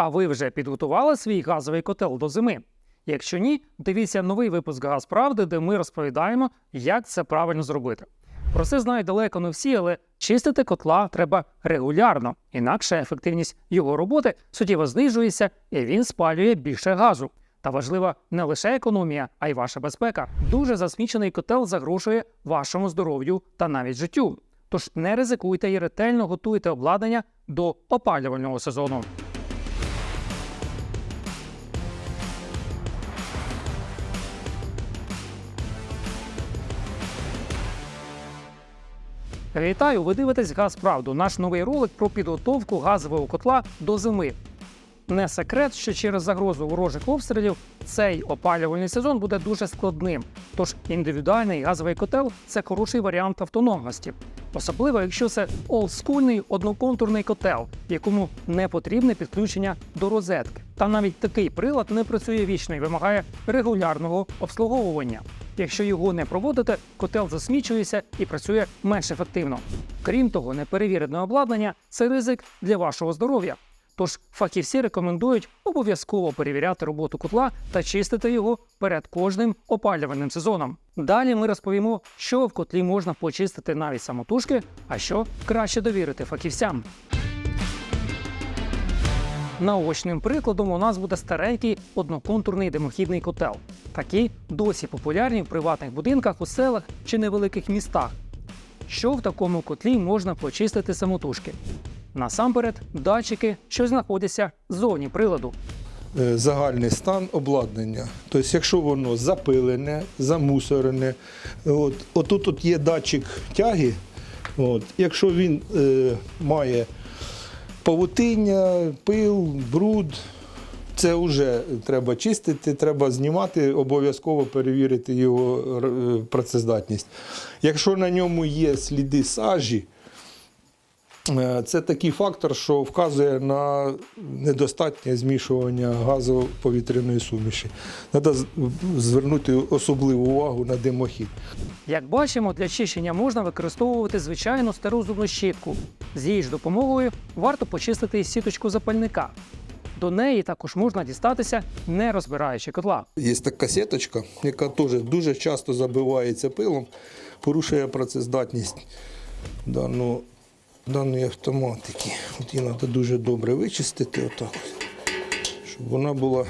А ви вже підготували свій газовий котел до зими? Якщо ні, дивіться новий випуск Газправди, де ми розповідаємо, як це правильно зробити. Про це знають далеко не всі, але чистити котла треба регулярно, інакше ефективність його роботи суттєво знижується і він спалює більше газу. Та важлива не лише економія, а й ваша безпека. Дуже засмічений котел загрожує вашому здоров'ю та навіть життю. Тож не ризикуйте і ретельно готуйте обладнання до опалювального сезону. Вітаю! Ви дивитесь «Газправду» – наш новий ролик про підготовку газового котла до зими. Не секрет, що через загрозу ворожих обстрілів цей опалювальний сезон буде дуже складним. Тож індивідуальний газовий котел це хороший варіант автономності, особливо якщо це олдскульний одноконтурний котел, якому не потрібне підключення до розетки. Та навіть такий прилад не працює вічно і вимагає регулярного обслуговування. Якщо його не проводити, котел засмічується і працює менш ефективно. Крім того, неперевірене обладнання це ризик для вашого здоров'я. Тож фахівці рекомендують обов'язково перевіряти роботу котла та чистити його перед кожним опалювальним сезоном. Далі ми розповімо, що в котлі можна почистити навіть самотужки, а що краще довірити фахівцям. Наочним прикладом у нас буде старенький одноконтурний димохідний котел. Такі досі популярні в приватних будинках у селах чи невеликих містах. Що в такому котлі можна почистити самотужки? Насамперед, датчики, що знаходяться ззовні приладу. е, загальний стан обладнання. Тобто, якщо воно запилене, замусорене, от, отут от є датчик тяги. От, якщо він е, має павутиння, пил, бруд, це вже треба чистити, треба знімати, обов'язково перевірити його е, працездатність. Якщо на ньому є сліди сажі, Е, Це такий фактор, що вказує на недостатнє змішування газоповітряної суміші. Треба звернути особливу увагу на димохід. Як бачимо, для чищення можна використовувати звичайну стару зубну щітку. З її ж допомогою варто почистити сіточку запальника. До неї також можна дістатися, не розбираючи котла. Є така сіточка, яка теж дуже часто забивається пилом, порушує працездатність даного, даної автоматики. От її треба дуже добре вичистити, отак, щоб вона була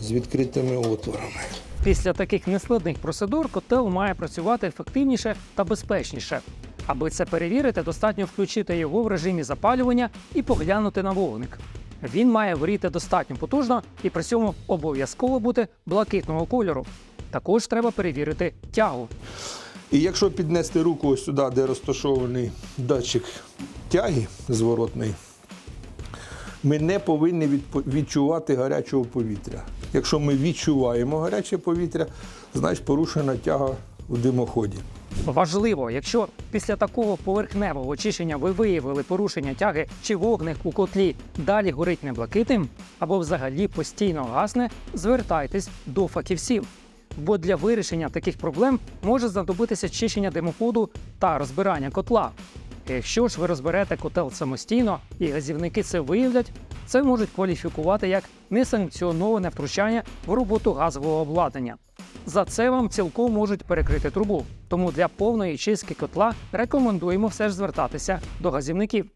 з відкритими отворами. Після таких нескладних процедур котел має працювати ефективніше та безпечніше. Аби це перевірити, достатньо включити його в режимі запалювання і поглянути на вогник. Він має горіти достатньо потужно і при цьому обов'язково бути блакитного кольору. Також треба перевірити тягу. І якщо піднести руку ось сюди, де розташований датчик тяги зворотний, ми не повинні відчувати гарячого повітря. Якщо ми відчуваємо гаряче повітря, значить порушена тяга в димоході. Важливо, якщо після такого поверхневого очищення ви виявили порушення тяги чи вогник у котлі далі горить не блакитним або взагалі постійно гасне, звертайтесь до фахівців. Бо для вирішення таких проблем може знадобитися чищення димоходу та розбирання котла. Якщо ж ви розберете котел самостійно і газівники це виявлять, це можуть кваліфікувати як несанкціоноване втручання в роботу газового обладнання. За це вам цілком можуть перекрити трубу. Тому для повної чистки котла рекомендуємо все ж звертатися до газівників.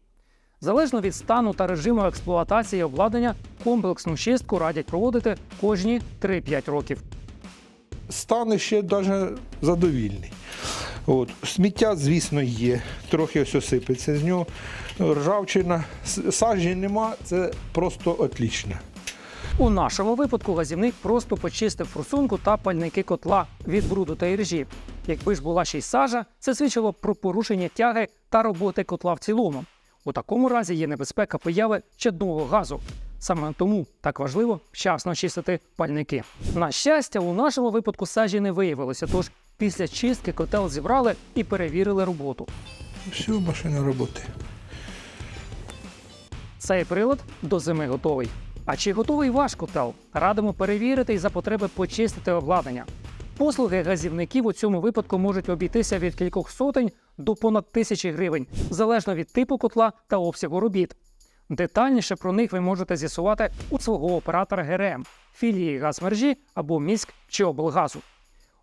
Залежно від стану та режиму експлуатації обладнання, комплексну чистку радять проводити кожні 3-5 років. Стан ще навіть задовільний. От. Сміття, звісно, є, трохи ось осипеться з нього. Ржавчина, сажі нема, це просто отлично. У нашому випадку газівник просто почистив форсунку та пальники котла від бруду та іржі. Якби ж була ще й сажа, це свідчило б про порушення тяги та роботи котла в цілому. У такому разі є небезпека появи чадного газу. Саме тому так важливо вчасно чистити пальники. На щастя, у нашому випадку сажі не виявилося, тож після чистки котел зібрали і перевірили роботу. Все, машина роботи. Цей прилад до зими готовий. А чи готовий ваш котел? Радимо перевірити і за потреби почистити обладнання. Послуги газівників у цьому випадку можуть обійтися від кількох сотень до понад тисячі гривень, залежно від типу котла та обсягу робіт. Детальніше про них ви можете з'ясувати у свого оператора ГРМ, філії газмережі або міськ чи облгазу.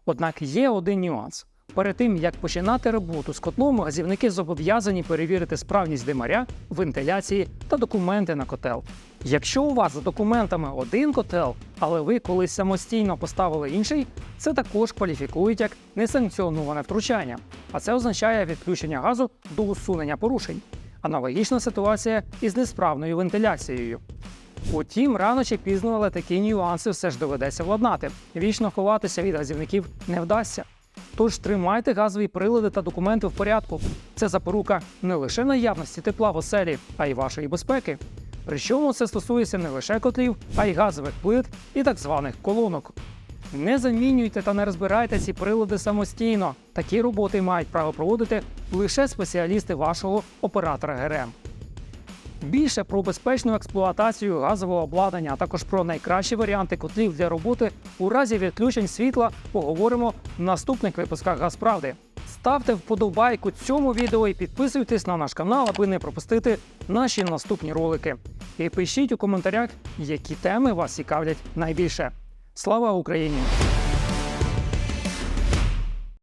Однак є один нюанс. Перед тим як починати роботу з котлом, газівники зобов'язані перевірити справність димаря, вентиляції та документи на котел. Якщо у вас за документами один котел, але ви колись самостійно поставили інший, це також кваліфікують як несанкціоноване втручання, а це означає відключення газу до усунення порушень. Аналогічна ситуація із несправною вентиляцією. Утім, рано чи пізно, але такі нюанси все ж доведеться владнати. Вічно ховатися від газівників не вдасться. Тож тримайте газові прилади та документи в порядку. Це запорука не лише наявності тепла в оселі, а й вашої безпеки. Причому це стосується не лише котлів, а й газових плит і так званих колонок. Не замінюйте та не розбирайте ці прилади самостійно. Такі роботи мають право проводити лише спеціалісти вашого оператора ГРМ. Більше про безпечну експлуатацію газового обладнання, а також про найкращі варіанти котлів для роботи у разі відключень світла поговоримо в наступних випусках Газправди. Ставте вподобайку цьому відео і підписуйтесь на наш канал, аби не пропустити наші наступні ролики. І пишіть у коментарях, які теми вас цікавлять найбільше. Слава Україні!